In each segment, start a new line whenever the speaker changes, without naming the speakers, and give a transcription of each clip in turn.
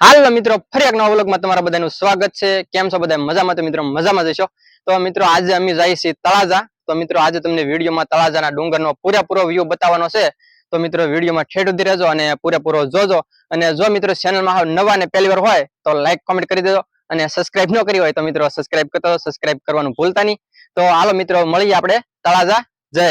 હાલ મિત્રો ફરી એક નવા વ્લોગમાં તમારા બધાનું સ્વાગત છે. કેમ છો બધા? મજામાં તો મિત્રો? મજામાં જશો? તો મિત્રો આજે અમે જઈએ છીએ તળાજા. તો મિત્રો આજે તમને વિડીયોમાં તળાજાના ડુંગરનો પૂરેપૂરો વ્યૂ બતાવવાનો છે. તો મિત્રો વિડીયોમાં ઠેઠ ઉધી રહેજો અને પૂરેપૂરો જોજો. અને જો મિત્રો ચેનલમાં નવા અને પહેલી વાર હોય, તો લાઈક કોમેન્ટ કરી દેજો. અને સબસ્ક્રાઇબ ન કરી હોય, તો મિત્રો સબસ્ક્રાઇબ કરતો સબસ્ક્રાઇબ કરવાનું ભૂલતા નહીં. તો હાલો મિત્રો, મળીએ આપણે તળાજા. જય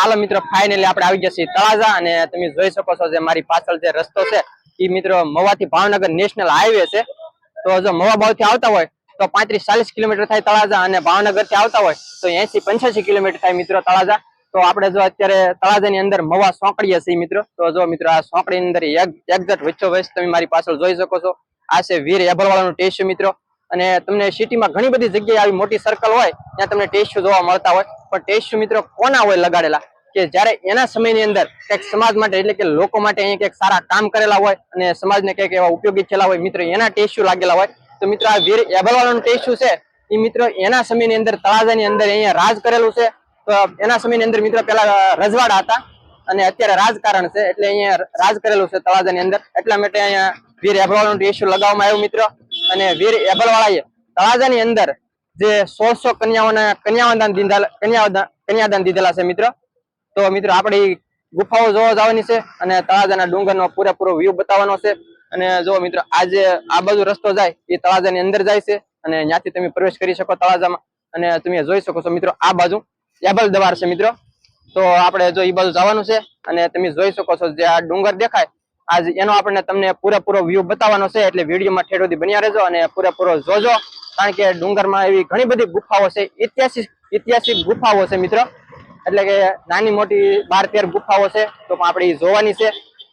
હાલો મિત્રો ફાઇનલી આપણે આવી જશે તળાજા અને તમે જોઈ શકો છો જે મારી પાછળ જે રસ્તો છે એ મિત્રો મવાથી ભાવનગર નેશનલ હાઈવે છે. તો જો મવા ભાવથી આવતા હોય, તો પાંત્રીસ ચાલીસ કિલોમીટર થાય તળાજા અને ભાવનગરથી આવતા હોય, તો એસી પંચ્યાસી કિલોમીટર થાય મિત્રો તળાજા. તો આપણે જો અત્યારે તળાજાની અંદર મવા સોંકડીએ છીએ મિત્રો, તો જો મિત્રો આ સોંકડી અંદર એક્ઝેક્ટ વચ્ચો વચ્ચ તમે મારી પાછળ જોઈ શકો છો. આ છે વીર એભરવાળાનું ટેસ્ટ મિત્રો. અને તમને સિટીમાં ઘણી બધી જગ્યાએ આવી મોટી સર્કલ હોય, ત્યાં તમને ટેસ્ટ જોવા મળતા હોય. પણ ટેસ્ટ મિત્રો કોના હોય લગાડેલા? કે જ્યારે એના સમયની અંદર કંઈક સમાજ માટે એટલે કે લોકો માટે અહીંયા કંઈક સારા કામ કરેલા હોય અને સમાજને કંઈક એવા ઉપયોગી થયેલા હોય, મિત્રો એના ટેસ્યુ લાગેલા હોય, તો મિત્રો આ વીર એભરવાળાનું ટેસ્યુ છે, એ મિત્રો એના સમયની અંદર તળાજાની અંદર અહીંયા રાજ કરેલું છે. તો એના સમયની અંદર મિત્રો પેલા રજવાડા હતા અને અત્યારે રાજકારણ છે, એટલે અહીંયા રાજ કરેલું છે તળાજાની અંદર. એટલા માટે અહીંયા વીર એભરવાળાનું ટેસ્યુ લગાવવામાં આવ્યું મિત્રો. અને વીર એભરવાળાએ તળાજાની અંદર જે સોળસો કન્યાઓના કન્યાદાન દીધા કન્યાદાન કન્યાદાન દીધેલા છે મિત્રો. તો મિત્રો, આપણે ગુફાઓ જોવા જવાની છે અને તળાજાના ડુંગરનો પૂરેપૂરો વ્યૂ બતાવવાનો છે. અને જો મિત્રો, આજે આ બાજુ રસ્તો જાય, એ તળાજાની અંદર જાય છે અને ત્યાંથી તમે પ્રવેશ કરી શકો તળાજામાં. અને તમે જોઈ શકો છો મિત્રો, આ બાજુ એબલ દવાર છે મિત્રો. તો આપણે જો એ બાજુ જવાનું છે અને તમે જોઈ શકો છો જે આ ડુંગર દેખાય, આજ એનો આપણને તમને પૂરેપૂરો વ્યૂ બતાવવાનો છે. એટલે વિડીયોમાં ઠેઠ સુધી બન્યા રહેજો અને પૂરેપૂરો જોજો. કારણ કે ડુંગરમાં એવી ઘણી બધી ગુફાઓ છે, ઐતિહાસિક ઐતિહાસિક ગુફાઓ છે મિત્રો. એટલે કે નાની મોટી બાર તેર ગુફાઓ છે, તો પણ આપણે જોવાની છે.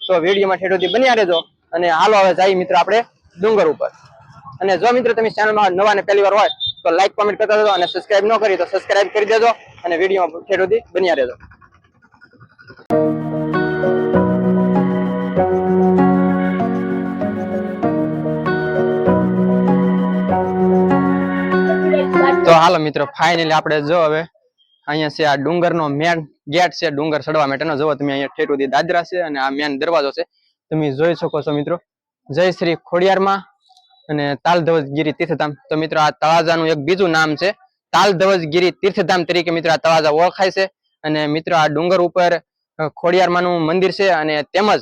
તો વિડીયોમાં ઠેઠોથી બન્યા રહેજો. અને હાલો હવે જઈએ મિત્રો આપણે ડુંગર ઉપર. અને જો મિત્રો તમે ચેનલમાં નવા ને પહેલી વાર હોય, તો લાઈક કોમેન્ટ કરતા રહેજો અને સબસ્ક્રાઇબ ન કરી તો સબસ્ક્રાઇબ કરી દેજો અને વિડીયોમાં ઠેઠોથી બન્યા રહેજો. તો હાલો મિત્રો ફાઇનલી આપણે જો હવે અહીંયા છે આ ડુંગરનો મેન ગેટ છે. ડુંગર ચડવા માટેનો. જુઓ તમે અહીંયા ઠેઠ સુધી દાદરા છે અને આ મેન દરવાજો છે. તમે જોઈ શકો છો મિત્રો. જય શ્રી ખોડિયારમાં અને તાલધ્વજગીરી તીર્થધામ. તો મિત્રો આ તળાજાનું એક બીજું નામ છે. તાલધ્વજગીરી તીર્થધામ તરીકે મિત્રો આ તળાજા ઓળખાય છે. અને મિત્રો આ ડુંગર ઉપર ખોડિયારમાંનું મંદિર છે અને તેમજ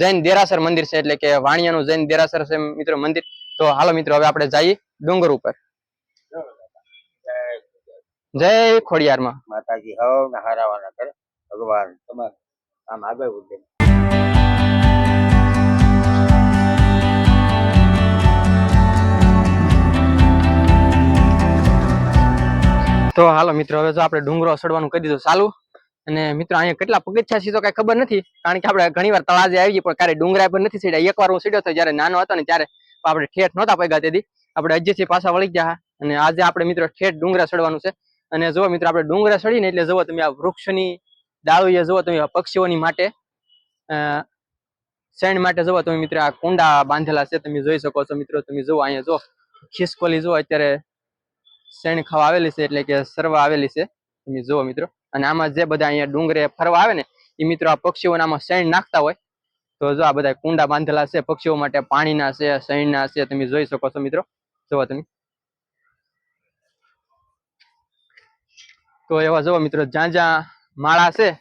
જૈન દેરાસર મંદિર છે. એટલે કે વાણિયાનું જૈન દેરાસર છે મિત્રો મંદિર. તો હાલો મિત્રો, હવે આપણે જઈએ ડુંગર ઉપર. જય ખોડિયારમાં.
માતાજી હવ હારાવાના કરે ભગવાન તમારે આમ આગળ વધે.
તો હાલો મિત્રો હવે જો આપણે ડુંગરો ચડવાનું કરી દીધું ચાલુ. અને મિત્રો અહીંયા કેટલા પગથિયા છે તો કઈ ખબર નથી કારણ કે આપણે ઘણી વાર તળાજે આવી પણ ક્યારે ડુંગરા પર નથી ચડ્યા એકવાર હું ચડ્યો હતો જયારે નાનો હતો ને ત્યારે આપણે ઠેઠ નહોતા પગ્યા તેથી. આપણે હજીથી પાછા વળી ગયા. અને આજે આપણે મિત્રો ઠેઠ ડુંગરા ચડવાનું છે. અને જો મિત્રો, આપણે ડુંગરા ચડીને એટલે જુઓ તમે આ વૃક્ષની ડાળીએ જુઓ તમે પક્ષીઓની માટે શેણ માટે જુઓ તમે મિત્રો, આ કુંડા બાંધેલા છે, તમે જોઈ શકો છો મિત્રો, તમે જુઓ અહીંયા જો ખિસકોલી જુઓ, અત્યારે શેણ ખાવા આવેલી છે, એટલે કે સરવા આવેલી છે, તમે જુઓ મિત્રો, અને આમાં જે બધા અહીંયા ડુંગરે ફરવા આવે ને, એ મિત્રો આ પક્ષીઓને આમાં શેણ નાખતા હોય, તો જો આ બધા કુંડા બાંધેલા છે, પક્ષીઓ માટે પાણીના છે, શેણના છે, તમે જોઈ શકો છો મિત્રો, જુઓ તમે. તો એવા જવા મિત્રો, જ્યાં જ્યાં માળા છે,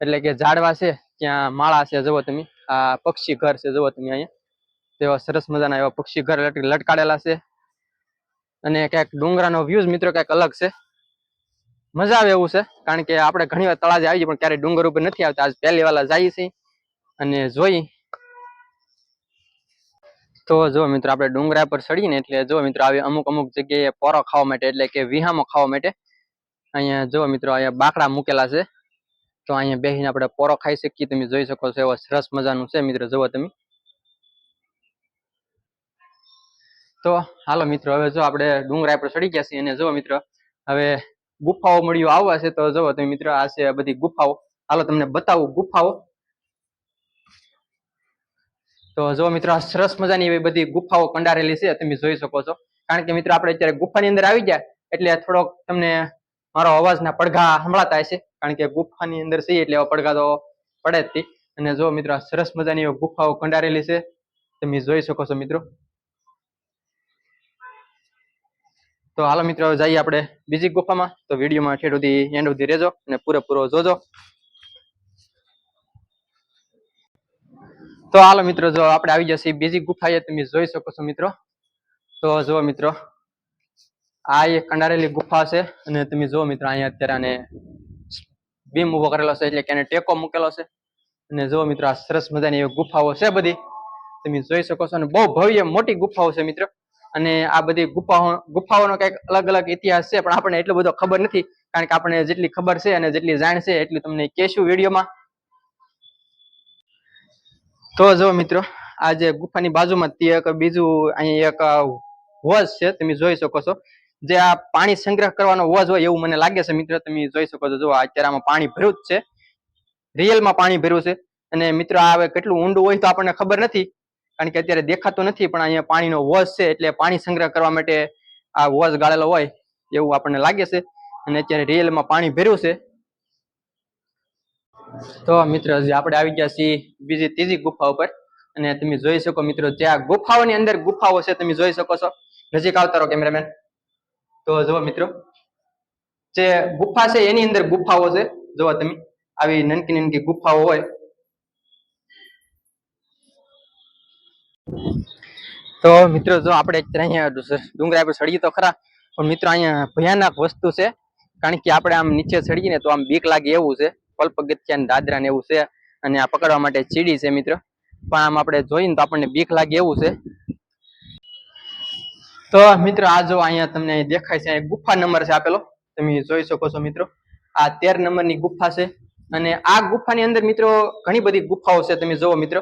એટલે કે ઝાડવા છે, ત્યાં માળા છે જુઓ તમે. આ પક્ષી ઘર છે જુઓ તમે અહીંયા. તેવા સરસ મજાના એવા પક્ષી ઘર લટ- લટકાડેલા છે. અને ક્યાંક ડુંગરાનો વ્યૂઝ મિત્રો ક્યાંક અલગ છે. મજા આવે એવું છે, કારણ કે આપણે ઘણી વાર તળાજે આવી પણ ક્યારે ડુંગર ઉપર નથી આવતા. આજ પહેલી વાલા જઈએ છીએ અને જોઈ. તો જો મિત્રો, આપણે ડુંગરા પર ચડીએ ને એટલે જો મિત્રો, આવી અમુક અમુક જગ્યાએ પોરો ખાવા માટે, એટલે કે વિહામો ખાવા માટે અહીંયા જો મિત્રો, અહીંયા બાકડા મૂકેલા છે. તો અહીંયા બેસીને આપણે પોરો ખાઈ શકીએ. તમે જોઈ શકો છો એવો સરસ મજાનું છે મિત્રો, જુઓ તમે. તો હાલો મિત્રો, હવે જો આપણે ડુંગરા પર ચડી ગયા છીએ અને જુઓ મિત્રો, હવે ગુફાઓ મળ્યું, આવવા છે. તો જુઓ તમે મિત્રો, આ છે બધી ગુફાઓ. હાલો તમને બતાવું ગુફાઓ. તો જો મિત્રો સરસ મજાની એવી બધી ગુફાઓ કંડારેલી છે. તમે જોઈ શકો છો. કારણ કે મિત્રો, આપણે અત્યારે ગુફાની અંદર આવી ગયા, એટલે થોડોક તમને મારો અવાજના પડઘા સંભળાતા હશે કારણ કે ગુફાની અંદર છીએ એટલે એવા પડઘા તો પડે જ અને જો મિત્રો સરસ મજાની ગુફાઓ કંડારેલી છે, તમે જોઈ શકો છો મિત્રો. તો હાલો મિત્રો જઈએ આપણે બીજી ગુફામાં. તો વિડીયોમાં ઠેઠ સુધી એન્ડ સુધી રહેજો અને પૂરેપૂરો જોજો. તો હાલો મિત્રો, જો આપણે આવી જશે બીજી ગુફા એ, તમે જોઈ શકો છો મિત્રો. તો જુઓ મિત્રો આ એક કંડારેલી ગુફા છે અને તમે જુઓ મિત્રો, અહીંયા અત્યારે આને બીમ ઊભો કરેલો છે, એટલે કે એને ટેકો મૂકેલો છે. અને જુઓ મિત્રો, આ સરસ મજાની એવી ગુફાઓ છે બધી. તમે જોઈ શકો છો અને બહુ ભવ્ય મોટી ગુફાઓ છે મિત્રો. અને આ બધી ગુફાઓ, ગુફાઓનો કંઈક અલગ અલગ ઇતિહાસ છે, પણ આપણને એટલો બધો ખબર નથી, કારણ કે આપણને જેટલી ખબર છે અને જેટલી જાણ છે, એટલી તમને કહેશું વિડીયોમાં. તો જો મિત્રો, આ જે ગુફાની બાજુમાં તે એક બીજું અહીં એક વોઝ છે, તમે જોઈ શકો છો. જે આ પાણી સંગ્રહ કરવાનો વોઝ હોય એવું મને લાગે છે, મિત્રો. તમે જોઈ શકો છો, જો અત્યારે આમાં પાણી ભર્યું જ છે. રિયલમાં પાણી ભર્યું છે. અને મિત્રો, આ હવે કેટલું ઊંડું હોય તો આપણને ખબર નથી, કારણ કે અત્યારે દેખાતું નથી, પણ અહીંયા પાણીનો વોઝ છે, એટલે પાણી સંગ્રહ કરવા માટે આ વોઝ ગાળેલો હોય એવું આપણને લાગે છે. અને અત્યારે રિયલમાં પાણી ભર્યું છે. તો મિત્રો, હજી આપણે આવી ગયા છીએ બીજી ત્રીજી ગુફા ઉપર. અને તમે જોઈ શકો, મિત્રો, જે આ ગુફાઓની અંદર ગુફાઓ છે, તમે જોઈ શકો છો. નજીક આવતા રહો, કેમેરામેન. તો જુઓ મિત્રો, જે ગુફા છે એની અંદર ગુફાઓ છે. જુઓ તમે, આવી નનકી નનકી ગુફાઓ હોય. તો મિત્રો જો આપણે અહીંયા ડુંગરા પર ચડીએ તો ખરા, પણ મિત્રો અહીંયા ભયાનક વસ્તુ છે. કારણ કે આપણે આમ નીચે ચડીએ ને તો આમ બીક લાગે એવું છે. ને દાદરા ને એવું છે. અને આ પકડવા માટે ચીડી છે મિત્રો. પણ આમ આપણે જોઈએ ને તો આપણને બીક લાગે એવું છે. તો મિત્રો, આ જો અહીંયા તમને દેખાય છે ગુફા નંબર છે આપેલો. તમે જોઈ શકો છો મિત્રો, આ તેર નંબરની ગુફા છે. અને આ ગુફાની અંદર મિત્રો, ઘણી બધી ગુફાઓ છે, તમે જોવો મિત્રો.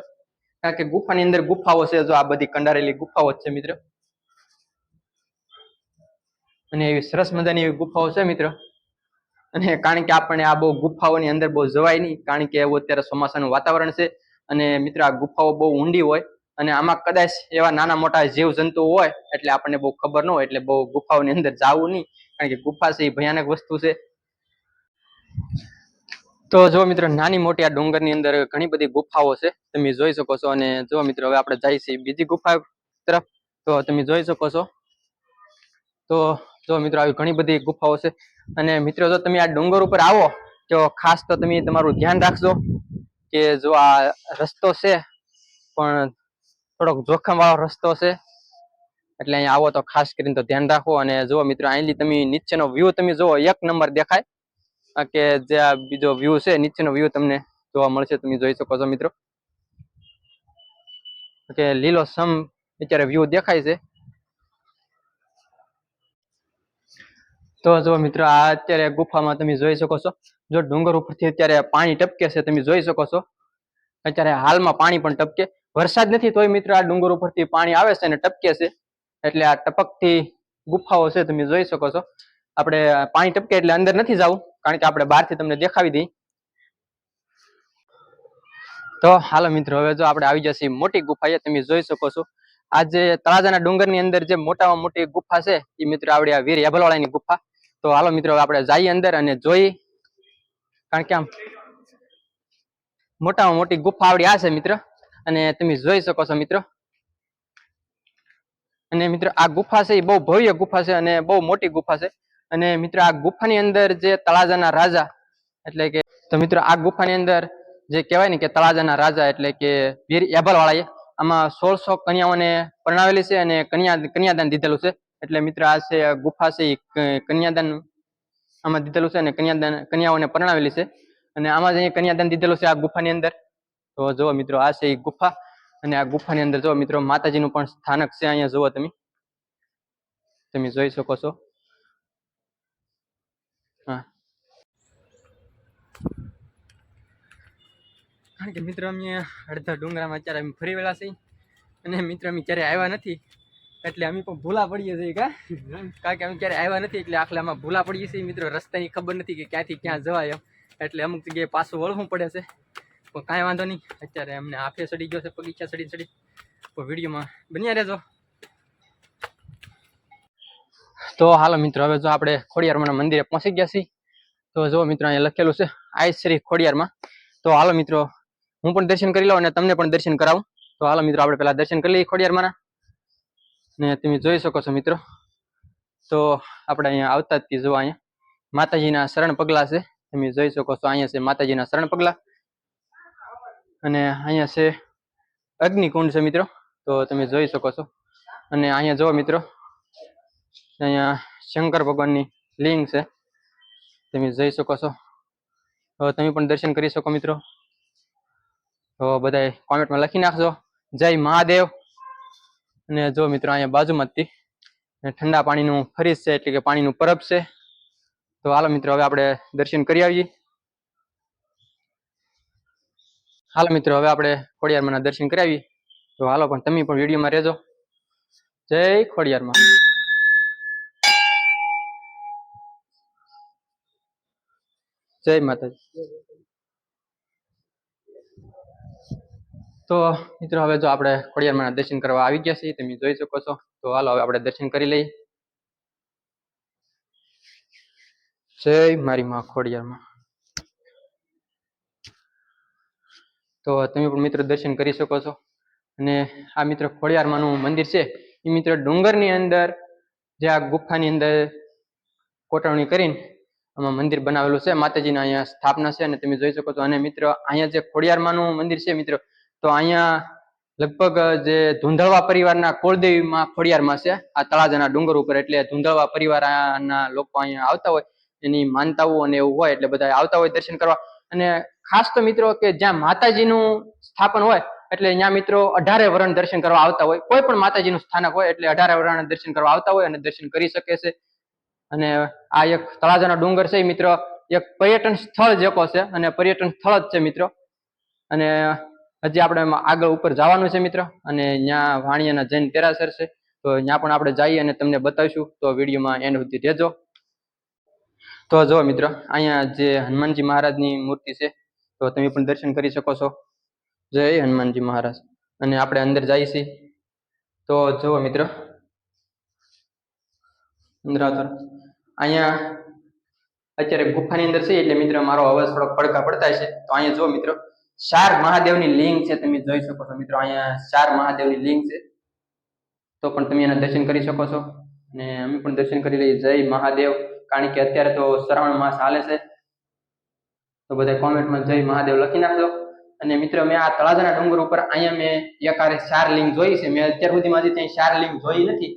કારણ કે ગુફાની અંદર ગુફાઓ છે, જો આ બધી કંડારેલી ગુફાઓ છે મિત્રો. અને એવી સરસ મજાની એવી ગુફાઓ છે મિત્રો. અને કારણ કે આપણને આ બહુ ગુફાઓની અંદર બહુ જવાય નહીં, કારણ કે એવું અત્યારે ચોમાસાનું વાતાવરણ છે. અને મિત્રો, આ ગુફાઓ બહુ ઊંડી હોય. અને આમાં કદાચ એવા નાના મોટા જીવ જંતુ હોય, એટલે આપણને બહુ ખબર ન હોય, એટલે બહુ ગુફાઓની અંદર જવું નહીં, કારણ કે ગુફા છે એ ભયાનક વસ્તુ છે. તો જો મિત્રો, નાની મોટી આ ડુંગરની અંદર ઘણી બધી ગુફાઓ છે, તમે જોઈ શકો છો. અને જો મિત્રો, હવે આપણે જઈએ છીએ બીજી ગુફા તરફ. તો તમે જોઈ શકો છો. તો જો મિત્રો, આવી ઘણી બધી ગુફાઓ છે. અને મિત્રો, જો તમે આ ડુંગર ઉપર આવો, તો ખાસ તો તમે તમારું ધ્યાન રાખજો કે જો આ રસ્તો છે, પણ થોડોક જોખમ વાળો રસ્તો છે. એટલે અહીંયા આવો તો ખાસ કરીને તો ધ્યાન રાખો અને જુઓ મિત્રો, અહીંથી તમે નીચેનો વ્યૂ તમે જુઓ, એક નંબર દેખાય. કે જે આ બીજો વ્યૂ છે, નીચેનો વ્યૂ તમને જોવા મળશે, તમે જોઈ શકો છો મિત્રો. કે લીલો સમ અત્યારે વ્યૂ દેખાય છે. તો જો મિત્રો, આ અત્યારે ગુફામાં તમે જોઈ શકો છો. જો ડુંગર ઉપરથી અત્યારે પાણી ટપકે છે, તમે જોઈ શકો છો. અત્યારે હાલમાં પાણી પણ ટપકે. વરસાદ નથી, તોય મિત્રો આ ડુંગર ઉપરથી પાણી આવે છે અને ટપકે છે. એટલે આ ટપકથી ગુફાઓ છે, તમે જોઈ શકો છો. આપણે પાણી ટપકે એટલે અંદર નથી જવું, કારણ કે આપણે બહારથી તમને દેખાવી દઈ તો હાલો મિત્રો, હવે જો આપણે આવી જશે મોટી ગુફા છે તમે જોઈ શકો છો. આ જે તળાજાના ડુંગરની અંદર જે મોટામાં મોટી ગુફા છે, એ મિત્રો આપણે આ વીર એભલવાળાની ગુફા. તો હાલો મિત્રો આપણે જઈએ અંદર અને જોઈ, કારણ કે આમ મોટામાં મોટી ગુફા આવડી આ છે, મિત્ર. અને તમે જોઈ શકો છો મિત્રો. અને મિત્રો, આ ગુફા છે, એ બહુ ભવ્ય ગુફા છે અને બહુ મોટી ગુફા છે. અને મિત્રો, આ ગુફાની અંદર જે તળાજાના રાજા, એટલે કે, તો મિત્રો, આ ગુફાની અંદર જે કહેવાય ને કે તળાજાના રાજા, એટલે કે વીર યાભલવાળાએ આમાં સોળસો કન્યાઓને પરણાવેલી છે અને કન્યા, કન્યાદાન દીધેલું છે. એટલે મિત્રો, આ છે ગુફા છે, એ કન્યાદાન આમાં દીધેલું છે અને કન્યાદાન, કન્યાઓને પરણાવેલી છે. અને આમાં જ કન્યાદાન દીધેલું છે આ ગુફાની અંદર તો જુઓ મિત્રો, આ છે એ ગુફા અને આ ગુફાની અંદર જુઓ મિત્રો, માતાજીનું પણ સ્થાનક છે અહીંયા જુઓ તમે. તમે જોઈ શકો છો. હા. કારણ કે મિત્રો, અમે અડધા ડુંગરામાં અત્યારે અમે ફરી વેલા છીએ અને મિત્રો, અમે ક્યારેય આવ્યા નથી, એટલે અમે પણ ભૂલા પડીએ છીએ કા? કારણ કે અમે ક્યારે આવ્યા નથી, એટલે આખલે આમાં ભૂલા પડીએ છીએ. મિત્રો, રસ્તાની ખબર નથી કે ક્યાંથી ક્યાં જવાય એમ. એટલે અમુક જગ્યાએ પાછું વળવું પડે છે. પણ કાંઈ વાંધો નહીં. અત્યારે અમને આફે સડી ગયો છે પગીચા સડી સડી. તો વિડીયોમાં બન્યા રહેજો. તો હાલો મિત્રો, હવે જો આપણે ખોડિયારમાં મંદિરે પહોંચી ગયા છીએ. તો જો મિત્રો અહીંયા લખેલું છે, આઈ શ્રી ખોડિયારમાં. તો હાલો મિત્રો, હું પણ દર્શન કરી લઉં અને તમને પણ દર્શન કરાવું. તો હાલો મિત્રો, આપણે પહેલાં દર્શન કરી લઈએ ખોડિયારમાં ને તમે જોઈ શકો છો મિત્રો. તો આપણે અહીંયા આવતા જ થી જો અહીંયા. માતાજીના શરણ પગલા છે, તમે જોઈ શકો છો, અહીંયા છે માતાજીના શરણ પગલા. અને અહીંયા છે અગ્નિકુંડ છે મિત્રો, તો તમે જોઈ શકો છો. અને અહીંયા જુઓ મિત્રો, અહીંયા શંકર ભગવાનની લિંગ છે. તમે જઈ શકો છો. તો તમે પણ દર્શન કરી શકો મિત્રો. તો બધાય કોમેન્ટમાં લખી નાખજો. જય મહાદેવ. અને જો મિત્રો અહીંયા બાજુમાં જ ઠંડા પાણીનું ફરીજ છે, એટલે કે પાણીનું પરબ છે. તો હાલો મિત્રો, હવે આપણે દર્શન કરી આવીએ. હાલો મિત્રો, હવે આપણે ખોડિયારમાં દર્શન કરી આવીએ તો હાલો, પણ તમે પણ વિડીયોમાં રહેજો. જય ખોડિયારમાં. જય માતાજી. તો મિત્રો, હવે જો આપણે ખોડિયારમાં દર્શન કરવા આવી ગયા છીએ, તમે જોઈ શકો છો. તો હાલો, હવે આપણે દર્શન કરી લઈએ. જય મારી માં ખોડિયારમાં. તો તમે પણ મિત્રો દર્શન કરી શકો છો. અને આ મિત્ર ખોડિયારમાંનું મંદિર છે. એ મિત્ર ડુંગરની અંદર જે આ ગુફાની અંદર કોટવણી કરીને આમાં મંદિર બનાવેલું છે. માતાજીના અહીંયા સ્થાપના છે અને તમે જોઈ શકો છો. અને મિત્ર અહીંયા જે ખોડિયારમાંનું મંદિર છે મિત્રો, તો અહીંયા લગભગ જે ધુંધળવા પરિવારના કુળદેવીમાં ખોડિયારમાં છે. આ તળાજાના ડુંગર ઉપર એટલે ધુંધળવા પરિવારના લોકો અહીંયા આવતા હોય. એની માનતાઓ અને એવું હોય એટલે બધા આવતા હોય દર્શન કરવા. અને ખાસ તો મિત્રો કે જ્યાં માતાજીનું સ્થાપન હોય, એટલે ત્યાં મિત્રો અઢારે વરણ દર્શન કરવા આવતા હોય. કોઈ પણ માતાજીનું સ્થાનક હોય, એટલે અઢારે વરણ દર્શન કરવા આવતા હોય અને દર્શન કરી શકે છે. અને આ એક તળાજાનો ડુંગર છે મિત્રો, એક પર્યટન સ્થળ જેકો છે અને પર્યટન સ્થળ જ છે મિત્રો. અને હજી આપણે આગળ ઉપર જવાનું છે મિત્રો. અને ત્યાં વાણિયાના જૈન તેરાસર છે. તો ત્યાં પણ આપણે જઈએ અને તમને બતાવીશું. તો વિડીયોમાં એન્ડ સુધી રહેજો. તો જો મિત્રો, અહીંયા જે હનુમાનજી મહારાજની મૂર્તિ છે, તો તમે પણ દર્શન કરી શકો છો. જય હનુમાનજી મહારાજ. અને આપણે અંદર જઈએ છીએ. તો જુઓ મિત્રો. અંદર અહીંયા અત્યારે ગુફાની અંદર છે એટલે મિત્રો, મારો અવાજ થોડોક પડકા પડતા છે તો અહીંયા જુઓ મિત્રો. ચાર મહાદેવની લિંગ છે, તમે જોઈ શકો છો મિત્રો. અહીંયા ચાર મહાદેવની લિંગ છે. તો પણ તમે એના દર્શન કરી શકો છો. અને અમે પણ દર્શન કરી લઈએ. જય મહાદેવ. કારણ કે અત્યારે તો શ્રાવણ માસ હાલે છે. તો બધા કોમેન્ટમાં જય મહાદેવ લખી નાખજો. અને મિત્રો, મેં આ તળાજાના ડુંગર ઉપર અહીંયા મેં એકારે ચાર લિંક જોઈ છે. મેં અત્યાર સુધીમાં હજી ત્યાં ચાર લિંક જોઈ નથી.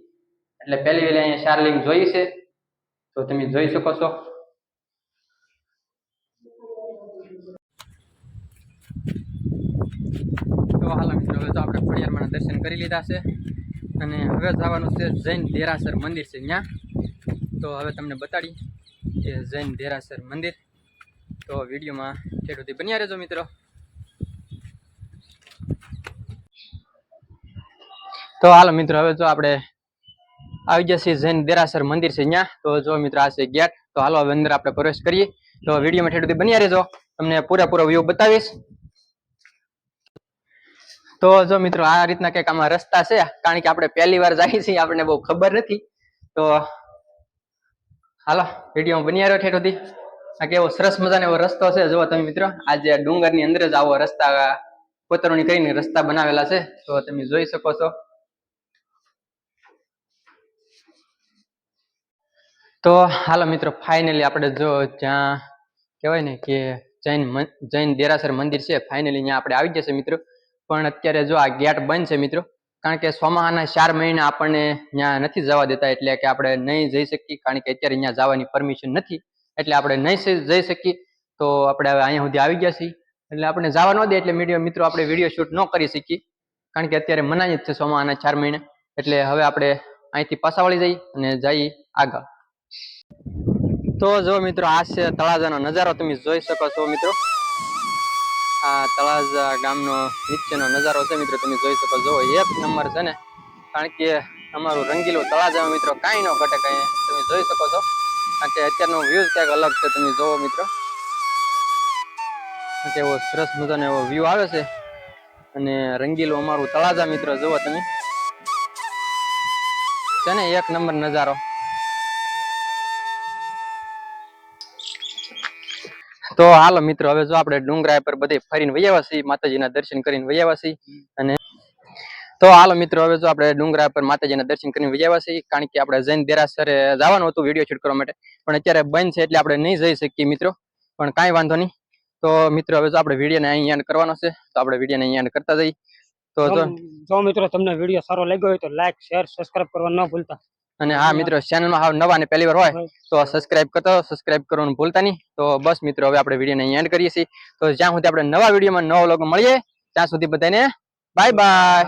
એટલે પહેલી વહેલી અહીંયા ચાર લિંક જોઈ છે. તો તમે જોઈ શકો છો. હાલો મિત્રો, હવે તો આપણે ખોડિયારમાં દર્શન કરી લીધા છે. અને હવે જવાનું છે જૈન દેરાસર મંદિર છે ત્યાં તો હવે તમને બતાડી કે જૈન દેરાસર મંદિર. તો વિડીયોમાં ઠેઠ સુધી બન્યા રહેજો મિત્રો. તો હાલો મિત્રો, હવે જો આપણે આવી જશે જૈન દેરાસર મંદિર છે અહીંયા તો જો મિત્રો આ છે ગેટ, તો હાલો હવે અંદર આપણે પ્રવેશ કરીએ. તો વિડીયોમાં ઠેઠ સુધી બન્યા રહેજો. તમને પૂરેપૂરો વ્યૂ બતાવીશ. તો જો મિત્રો, આ રીતના કંઈક આમાં રસ્તા છે, કારણ કે આપણે પહેલી વાર જઈએ છીએ, આપણને બહુ ખબર નથી. તો હાલો વીડિયો બન્યા રહ્યો ઠેઠ સુધી. આ કેવો સરસ મજાનો એવો રસ્તો છે, જુઓ તમે મિત્રો. આ જે ડુંગરની અંદર જ આવો રસ્તા કોતરણી કરીને રસ્તા બનાવેલા છે, તો તમે જોઈ શકો છો. તો હાલો મિત્રો ફાઇનલી આપણે જો જ્યાં કહેવાય ને કે જૈન જૈન દેરાસર મંદિર છે ફાઇનલી ત્યાં આપણે આવી જશે મિત્રો. પણ અત્યારે જો આ ગેટ બંધ છે મિત્રો કારણ કે સોમાહાના ચાર મહિના આપણને ત્યાં નથી જવા દેતા, એટલે કે આપણે નહીં જઈ શકીએ, કારણ કે અત્યારે ત્યાં જવાની પરમિશન નથી, એટલે આપણે નહીં જઈ શકીએ, તો આપણે હવે અહીંયા સુધી આવી ગયા છીએ. એટલે આપણે જવા ન દે, એટલે મીડિયો, મિત્રો, આપણે વીડિયો શૂટ ન કરી શકીએ, કારણ કે અત્યારે મનાય જ છે સોમાહાના ચાર મહિના, એટલે હવે આપણે અહીંથી પાછા જઈએ અને જઈએ આગળ. તો જો મિત્રો, આ છે તળાજાનો નજારો, તમે જોઈ શકો છો મિત્રો. આ તળાજા ગામનો નીચેનો નજારો છે મિત્રો, તમે જોઈ શકો જો એક નંબર છે ને? કારણ કે અમારું રંગીલું તળાજા મિત્રો, કાંઈ ન ઘટે કાંઈ. તમે જોઈ શકો છો. કારણ કે અત્યારનો વ્યૂઝ ક્યાંક અલગ છે, તમે જોવો મિત્રો. એવો સરસ મજાનો એવો વ્યૂ આવે છે. અને રંગીલું અમારું તળાજા મિત્ર, જુઓ તમે. છે ને, એક નંબર નજારો. તો હાલો મિત્રો, હવે જો આપણે ડુંગરા પર બધે ફરીને વૈયાવા છીએ, માતાજીના દર્શન કરીને વૈયાવા છીએ. અને તો હાલો મિત્રો, હવે જો આપણે ડુંગરા પર માતાજીના દર્શન કરીને વૈયાવા છીએ, કારણ કે આપણે જૈન દેરાસરે જવાનું હતું વીડિયો શૂટ કરવા માટે. પણ અત્યારે બંધ છે એટલે આપણે નહીં જઈ શકીએ મિત્રો. પણ કાંઈ વાંધો નહીં. તો મિત્રો, હવે જો આપણે વિડીયોને અહીં એન્ડ કરવાનો છે, તો આપણે વિડીયોને અહીં એન્ડ કરતા જઈએ. તો જો
મિત્રો, તમને વીડિયો સારો લાગ્યો હોય તો લાઈક શેર સબસ્ક્રાઈબ કરવા ન ભૂલતા.
અને હા મિત્રો ચેનલમાં હાવ નવા ને પહેલી વાર હોય તો સબસ્ક્રાઇબ કરતો સબસ્ક્રાઇબ કરવાનું ભૂલતા નહીં. તો બસ મિત્રો હવે આપણે વિડીયોને અહીં એન્ડ કરીએ છીએ. તો જ્યાં સુધી આપણે નવા વિડીયોમાં નવો લોકો મળીએ ત્યાં સુધી બધાને બાય બાય.